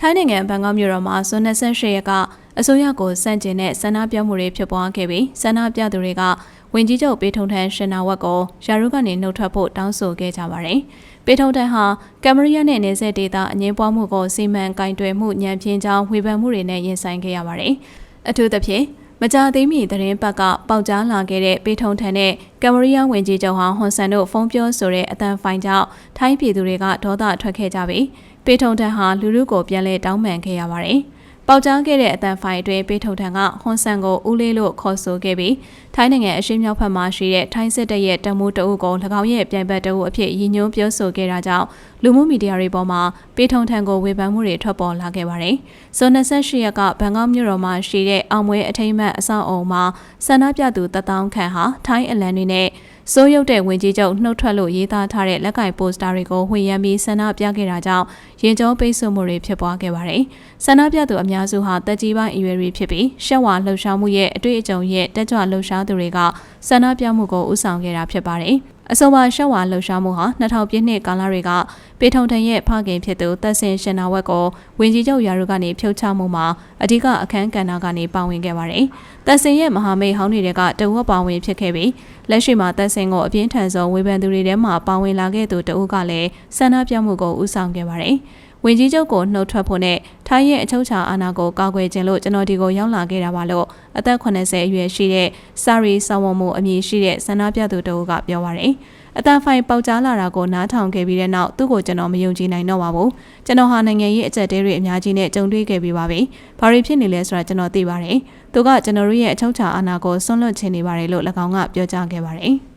ထိုင်းနိုင်ငံဘန်ကောက်မြို့တော်မှာဇွန်28ရက်ကအစိုးရကိုစန့်ကျင်တဲ့ဆန္ဒပြမှုတွေဖြစ်ပွားခဲ့ပြီးဆန္ဒပြသူတွေကဝင်ကြီးချုပ်ပေထုံထန်ရှင်နာဝက်ကိုယာရုကနေနှုတ်ထွက်ဖို့တောင်းဆိုခဲ့ကြပါတယ်။ပေထုံထန်ဟာကမ်မရီးယားနဲ့နေဆက်ဒေတာအငင်းပွားမှုကိုစီမံကင်တွယ်မှုညံပြင်းကြောင်းဝေဖန်မှုတွေနဲ့ရင်ဆိုင်ခဲ့ရပါတယ်။အထူးသဖြင့် မကြသေးမီသတင်းပတ်ကပေါက်ကြားလာခဲ့တဲ့ပေထုံထန်နဲ့ကမ်မရီးယားဝင်ကြီးချုပ်ဟောင်းဟွန်ဆန်တို့ဖုန်းပြောဆိုတဲ့အတန်ဖိုင်ကြောင့်ထိုင်းပြည်သူတွေကဒေါသထွက်ခဲ့ကြပြီးပေထုံထန်ဟာလူလူကိုပြန်လဲတောင်းပန်ခဲ့ရပါတယ်။ ပေါက်ကြားခဲ့တဲ့အတန်ဖိုင်အတွင်းပေးထုတ်ထံကဟွန်ဆန်ကိုဦးလေးလို့ခေါ်ဆိုခဲ့ပြီးထိုင်းနိုင်ငံအရှေ့မြောက်ဘက်မှာရှိတဲ့ထိုင်းစစ်တပ်ရဲ့တမူးတအုပ်ကို၎င်းရဲ့ပြိုင်ဘက်တအုပ်အဖြစ်ရည်ညွှန်းပြောဆိုခဲ့တာကြောင့်လူမှုမီဒီယာတွေပေါ်မှာပေးထုံထံကိုဝေဖန်မှုတွေထွက်ပေါ်လာခဲ့ပါတယ်။ဇွန်28ရက်ကဘန်ကောက်မြို့တော်မှာရှိတဲ့အောင်မွေးအထိမ်းအမှတ်အဆောက်အုံမှာဆန္ဒပြသူတထောင်ခန့်ဟာထိုင်းအလံတွေနဲ့ စိုးရုပ်တဲ့ဝင်ကြီးချုပ်နှုတ်ထွက်လို့ရေးသားထားတဲ့လက်ကင်ပိုစတာတွေကိုဝှေ့ရမ်းပြီးဆန္ဒပြခဲ့တာကြောင့်ရင်ကျောပိတ်ဆို့မှုတွေဖြစ်ပွားခဲ့ပါတယ်။ဆန္ဒပြသူအများစုဟာတက်ကြီးပိုင်းအရွယ်တွေဖြစ်ပြီးရှက်ဝါလှုပ်ရှားမှုရဲ့အတွေ့အကြုံရဲ့တက်ကြွလှုပ်ရှားသူတွေကဆန္ဒပြမှုကိုဦးဆောင်ခဲ့တာဖြစ်ပါတယ်။ အဆိုပါရှက်ဝါလှုပ်ရှားမှုဟာ2000ပြည့်နှစ်ကာလတွေကပေထုံထန်ရဲ့ဖခင်ဖြစ်သူသက်စင်ရှင်နာဝက်ကိုဝင်ကြီးချုပ်ရာထူးကနေဖြုတ်ချမှုမှာအဓိကအခမ်းကဏ္ဍကနေပါဝင်ခဲ့ပါတယ်။သက်စင်ရဲ့မဟာမိတ်ဟောင်းတွေကတဝက်ပါဝင်ဖြစ်ခဲ့ပြီးလက်ရှိမှာသက်စင်ကိုအပြင်းထန်ဆုံးဝေဖန်သူတွေထဲမှာပါဝင်လာခဲ့သူတဦးကလည်းဆန္ဒပြမှုကိုဦးဆောင်ခဲ့ပါတယ်။ ဝင်ကြီးချုပ်ကိုနှုတ်ထွက်ဖို့နဲ့ထိုင်းရဲ့အချုပ်ချာအာဏာကိုကာကွယ်ခြင်းလို့ကျွန်တော်ဒီကိုရောက်လာခဲ့တာပါလို့အသက်80အရွယ်ရှိတဲ့စာရီဆောင်းဝမှုအမည်ရှိတဲ့ဆန္ဒပြသူတဦးကပြောပါရယ်အတန်ဖိုင်ပေါက်ကြားလာတာကိုနားထောင်ခဲ့ပြီးတဲ့နောက်သူ့ကိုကျွန်တော်မယုံကြည်နိုင်တော့ပါဘူးကျွန်တော်ဟာနိုင်ငံရေးအကြက်တဲတွေအများကြီးနဲ့ကြုံတွေ့ခဲ့ပြီးပါပြီဘာတွေဖြစ်နေလဲဆိုတာကျွန်တော်သိပါတယ်သူကကျွန်တော်တို့ရဲ့အချုပ်ချာအာဏာကိုဆွန့်လွတ်ချင်နေပါတယ်လို့၎င်းကပြောကြားခဲ့ပါတယ်